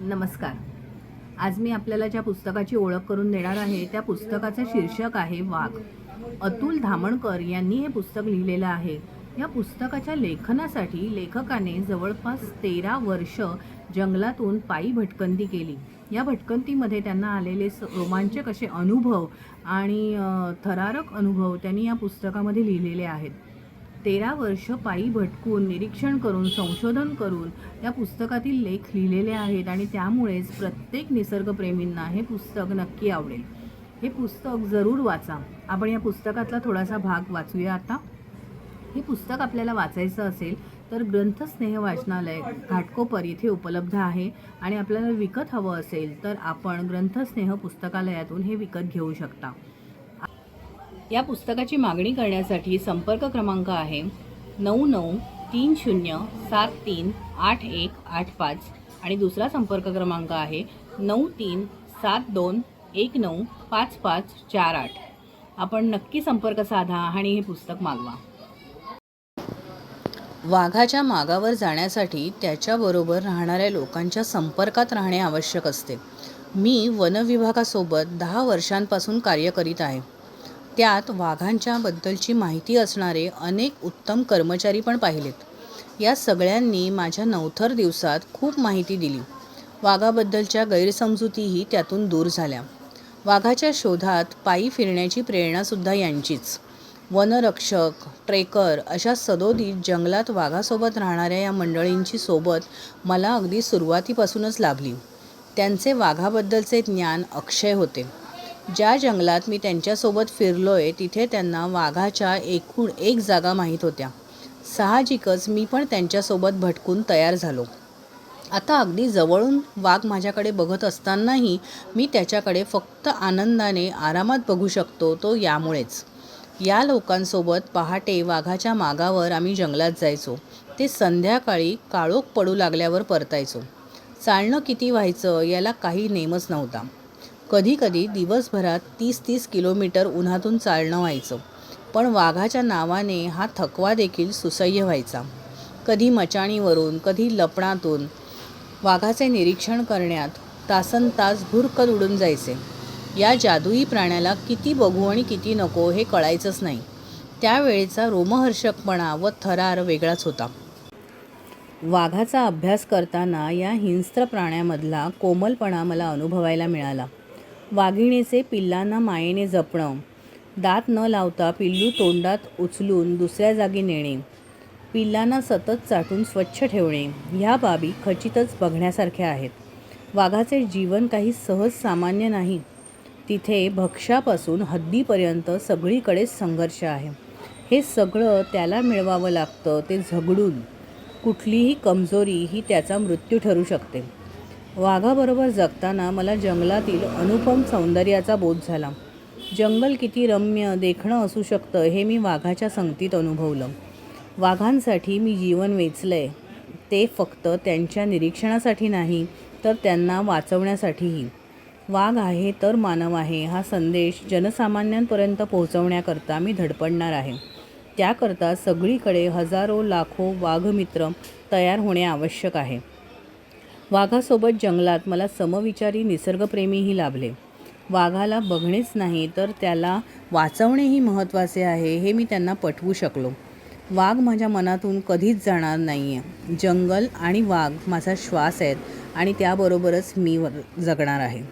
नमस्कार. आज मी आपल्याला ज्या पुस्तकाची ओळख करून देणार आहे त्या पुस्तकाचं शीर्षक आहे वाघ. अतुल धामणकर यांनी हे पुस्तक लिहिलेलं आहे. या पुस्तकाच्या लेखनासाठी लेखकाने जवळपास तेरा वर्ष जंगलातून पायी भटकंती केली. या भटकंतीमध्ये त्यांना आलेले स रोमांचक असे अनुभव आणि थरारक अनुभव त्यांनी या पुस्तकामध्ये लिहिलेले आहेत. तेरा वर्ष पायी भटकून निरीक्षण करून संशोधन करून त्या पुस्तकातील लेख लिहिलेले आहेत आणि त्यामुळेच प्रत्येक निसर्गप्रेमींना हे पुस्तक नक्की आवडेल. हे पुस्तक जरूर वाचा. आपण या पुस्तकातला थोडासा भाग वाचूया आता. हे पुस्तक आपल्याला वाचायचं असेल तर ग्रंथस्नेह वाचनालय घाटकोपर येथे उपलब्ध आहे आणि आपल्याला विकत हवं असेल तर आपण ग्रंथस्नेह पुस्तकालयातून हे विकत घेऊ शकता. या पुस्तकाची मागणी करण्यासाठी संपर्क क्रमांक आहे नऊ नऊ तीन शून्य सात तीन आठ एक आठ पाच आणि दुसरा संपर्क क्रमांक आहे नऊ तीन सात दोन एक नऊ पाच पाच चार आठ. आपण नक्की संपर्क साधा आणि हे पुस्तक मागवा. वाघाच्या मागावर जाण्यासाठी त्याच्याबरोबर राहणाऱ्या लोकांच्या संपर्कात राहणे आवश्यक असते. मी वनविभागासोबत दहा वर्षांपासून कार्य करीत आहे. त्यात वाघांच्याबद्दलची माहिती असणारे अनेक उत्तम कर्मचारी पण पाहिलेत. या सगळ्यांनी माझ्या नवथर दिवसात खूप माहिती दिली. वाघाबद्दलच्या गैरसमजुतीही त्यातून दूर झाल्या. वाघाच्या शोधात पायी फिरण्याची प्रेरणासुद्धा यांचीच. वनरक्षक ट्रेकर अशा सदोदित जंगलात वाघासोबत राहणाऱ्या या मंडळींची सोबत मला अगदी सुरुवातीपासूनच लाभली. त्यांचे वाघाबद्दलचे ज्ञान अक्षय होते. ज्या जंगलात मी त्यांच्यासोबत फिरलो आहे तिथे त्यांना वाघाच्या एकूण एक जागा माहीत होत्या. साहजिकच मी पण त्यांच्यासोबत भटकून तयार झालो. आता अगदी जवळून वाघ माझ्याकडे बघत असतानाही मी त्याच्याकडे फक्त आनंदाने आरामात बघू शकतो तो यामुळेच. या लोकांसोबत पहाटे वाघाच्या मागावर आम्ही जंगलात जायचो. ते संध्याकाळी काळोख पडू लागल्यावर परतायचो. चालणं किती व्हायचं याला काही नेमच नव्हता. कधीकधी दिवसभरात तीस तीस किलोमीटर उन्हातून चालणं व्हायचं. पण वाघाच्या नावाने हा थकवा देखील सुसह्य व्हायचा. कधी मचाणीवरून कधी लपणातून वाघाचे निरीक्षण करण्यात तासन तास भुरकत उडून जायचे. या जादुई प्राण्याला किती बघू आणि किती नको हे कळायचंच नाही. त्यावेळेचा रोमहर्षकपणा व थरार वेगळाच होता. वाघाचा अभ्यास करताना या हिंस्त्र प्राण्यामधला कोमलपणा मला अनुभवायला मिळाला. वाघिणीचे पिल्लांना मायेने जपणं. दात न लावता पिल्लू तोंडात उचलून दुसऱ्या जागी नेणे. पिल्लांना सतत चाटून स्वच्छ ठेवणे. ह्या बाबी खचितच बघण्यासारख्या आहेत. वाघाचे जीवन काही सहज सामान्य नाही. तिथे भक्ष्यापासून हद्दीपर्यंत सगळीकडेच संघर्ष आहे. हे सगळं त्याला मिळवावं लागतं ते झगडून. कुठलीही कमजोरी ही त्याचा मृत्यू ठरू शकते. वाघाबरोबर जगताना मला जंगलातील अनुपम सौंदर्याचा बोध झाला. जंगल किती रम्य देखणं असू शकतं हे मी वाघाच्या संगतीत अनुभवलं. वाघांसाठी मी जीवन वेचलं आहे ते फक्त त्यांच्या निरीक्षणासाठी नाही तर त्यांना वाचवण्यासाठीही. वाघ आहे तर मानव आहे हा संदेश जनसामान्यांपर्यंत पोहोचवण्याकरता मी धडपडणार आहे. त्याकरता सगळीकडे हजारो लाखो वाघमित्र तयार होणे आवश्यक आहे. वाघासोबत जंगलात मला समविचारी निसर्गप्रेमीही लाभले. वाघाला बघणेच नाही तर त्याला वाचवणेही महत्त्वाचे आहे हे मी त्यांना पटवू शकलो. वाघ माझ्या मनातून कधीच जाणार नाही आहे जंगल आणि वाघ माझा श्वास आहेत आणि त्याबरोबरच मी जगणार आहे.